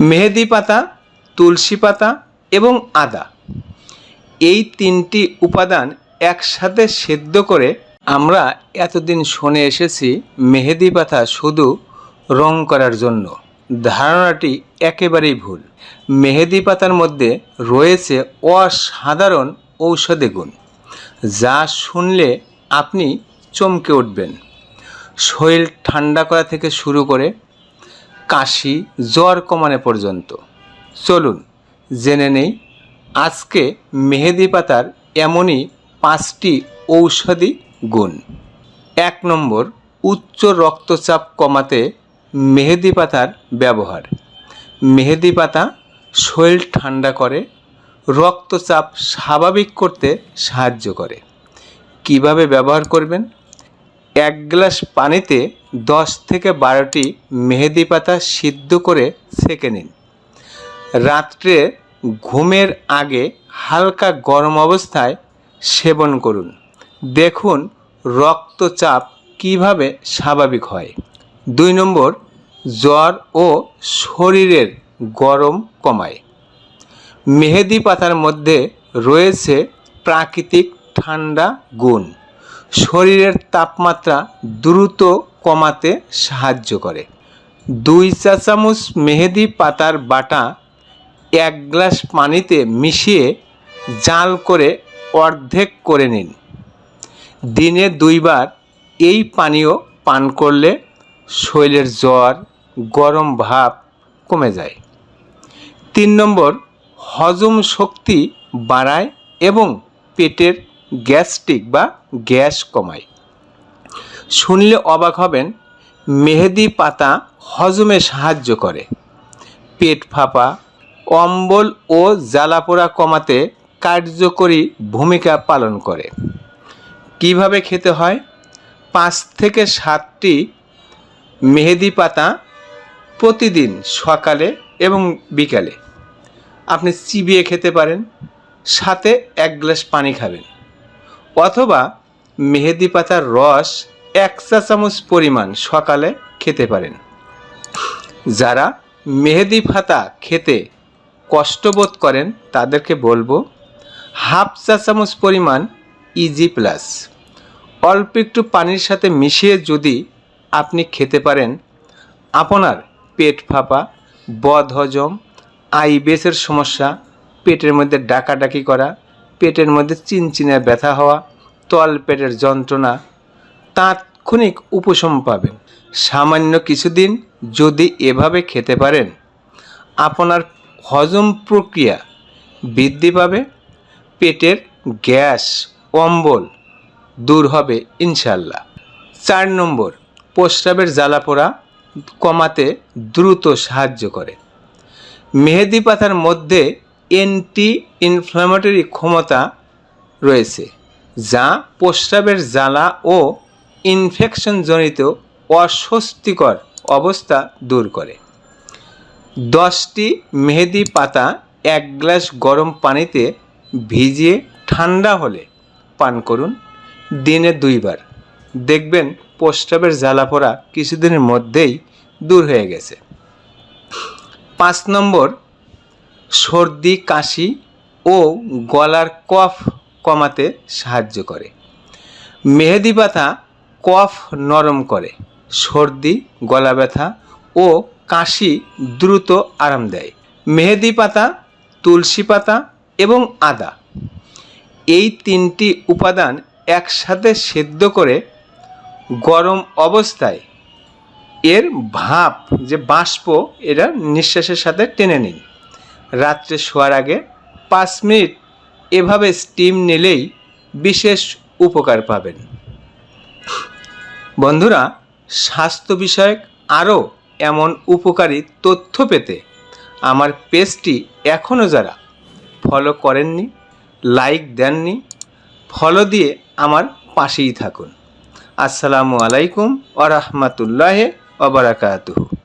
মেহেদি পাতা, তুলসী পাতা এবং আদা। এই তিনটি উপাদান একসাথে সেদ্ধ করে আমরা এতদিন শুনে এসেছি মেহেদি পাতা শুধু রং করার জন্য। ধারণাটি একেবারেই ভুল। মেহেদি পাতার মধ্যে রয়েছে অসাধারণ ঔষধি গুণ, যা শুনলে আপনি চমকে উঠবেন। শরীর ঠান্ডা করা থেকে শুরু করে কাশি, জ্বর কমানো পর্যন্ত। চলুন, জেনে নেই আজকে মেহেদি পাতার এমনই পাঁচটি ঔষধি গুণ। এক নম্বর, উচ্চ রক্তচাপ কমাতে মেহেদি পাতার ব্যবহার। মেহেদি পাতা শরীর ঠান্ডা করে, রক্তচাপ স্বাভাবিক করতে সাহায্য করে। কীভাবে ব্যবহার করবেন? এক গ্লাস পানিতে দশ থেকে বারোটি মেহেদি পাতা সিদ্ধ করে সেঁকে নিন। রাত্রে ঘুমের আগে হালকা গরম অবস্থায় সেবন করুন। দেখুন রক্তচাপ কীভাবে স্বাভাবিক হয়। দুই নম্বর, জ্বর ও শরীরের গরম কমায়। মেহেদি পাতার মধ্যে রয়েছে প্রাকৃতিক ঠান্ডা গুণ। শরীরের তাপমাত্রা দ্রুত কমাতে সাহায্য করে। দুই চা চামচ মেহেদি পাতার বাটা এক গ্লাস পানিতে মিশিয়ে জাল করে অর্ধেক করে নিন। দিনে দুইবার এই পানীয় পান করলে শরীরের জ্বর, গরম ভাব কমে যায়। তিন নম্বর, হজম শক্তি বাড়ায় এবং পেটের গ্যাস্ট্রিক বা গ্যাস কমায়। শুনলে অবাক হবেন, মেহেদি পাতা হজমে সাহায্য করে। পেট ফাঁপা অম্বল ও জ্বালাপোড়া কমাতে কার্যকরী ভূমিকা পালন করে। কীভাবে খেতে হয়? পাঁচ থেকে সাতটি মেহেদি পাতা প্রতিদিন সকালে এবং বিকালে। আপনি চিবিয়ে খেতে পারেন, সাথে এক গ্লাস পানি খাবেন। অথবা মেহেদি পাতার রস এক চা চামচ পরিমাণ সকালে খেতে পারেন। যারা মেহেদি পাতা খেতে কষ্টবোধ করেন, তাদেরকে বলব হাফ চা চামচ পরিমাণ ইজি প্লাস অল্প একটু পানির সাথে মিশিয়ে যদি আপনি খেতে পারেন, আপনার পেট ফাঁপা, বদ হজম আইবেসের সমস্যা, পেটের মধ্যে ডাকাডাকি করা, পেটের মধ্যে চিনচিনে ব্যথা হওয়া তল পেটের যন্ত্রণা তাৎক্ষণিক উপশম পাবেন সামান্য কিছুদিন যদি এভাবে খেতে পারেন, আপনার হজম প্রক্রিয়া বৃদ্ধি পাবে, পেটের গ্যাস, অম্বল দূর হবে ইনশাল্লাহ চার নম্বর, প্রস্রাবের জ্বালাপোড়া কমাতে দ্রুত সাহায্য করে। মেহেদি পাতার মধ্যে অ্যান্টি ইনফ্ল্যামেটরি ক্ষমতা রয়েছে। যা প্রস্রাবের জ্বালা ও ইনফেকশনজনিত অস্বস্তিকর অবস্থা দূর করে। দশটি মেহেদি পাতা এক গ্লাস গরম পানিতে ভিজিয়ে ঠান্ডা হলে পান করুন দিনে দুইবার। দেখবেন প্রস্রাবের জ্বালাপোড়া কিছুদিনের মধ্যেই দূর হয়ে গেছে। পাঁচ নম্বর, সর্দি, কাশি ও গলার কফ কমাতে সাহায্য করে। মেহেদি পাতা কফ নরম করে, সর্দি, গলা ব্যথা ও কাশি দ্রুত আরাম দেয়। মেহেদি পাতা, তুলসী পাতা এবং আদা এই তিনটি উপাদান একসাথে সেদ্ধ করে গরম অবস্থায় এর ভাপ, যে বাষ্প, এটা নিঃশ্বাসের সাথে টেনে নিন। রাত্রে শোয়ার আগে পাঁচ মিনিট এভাবে স্টিম নিলেই বিশেষ উপকার পাবেন। বন্ধুরা, স্বাস্থ্য বিষয়ক আরও এমন উপকারী তথ্য পেতে আমার পেজটি এখনও যারা ফলো করেননি লাইক দেননি ফলো দিয়ে আমার পাশেই থাকুন। আসসালামু আলাইকুম আ রহমতুল্লাহ ওবরাকাতুহু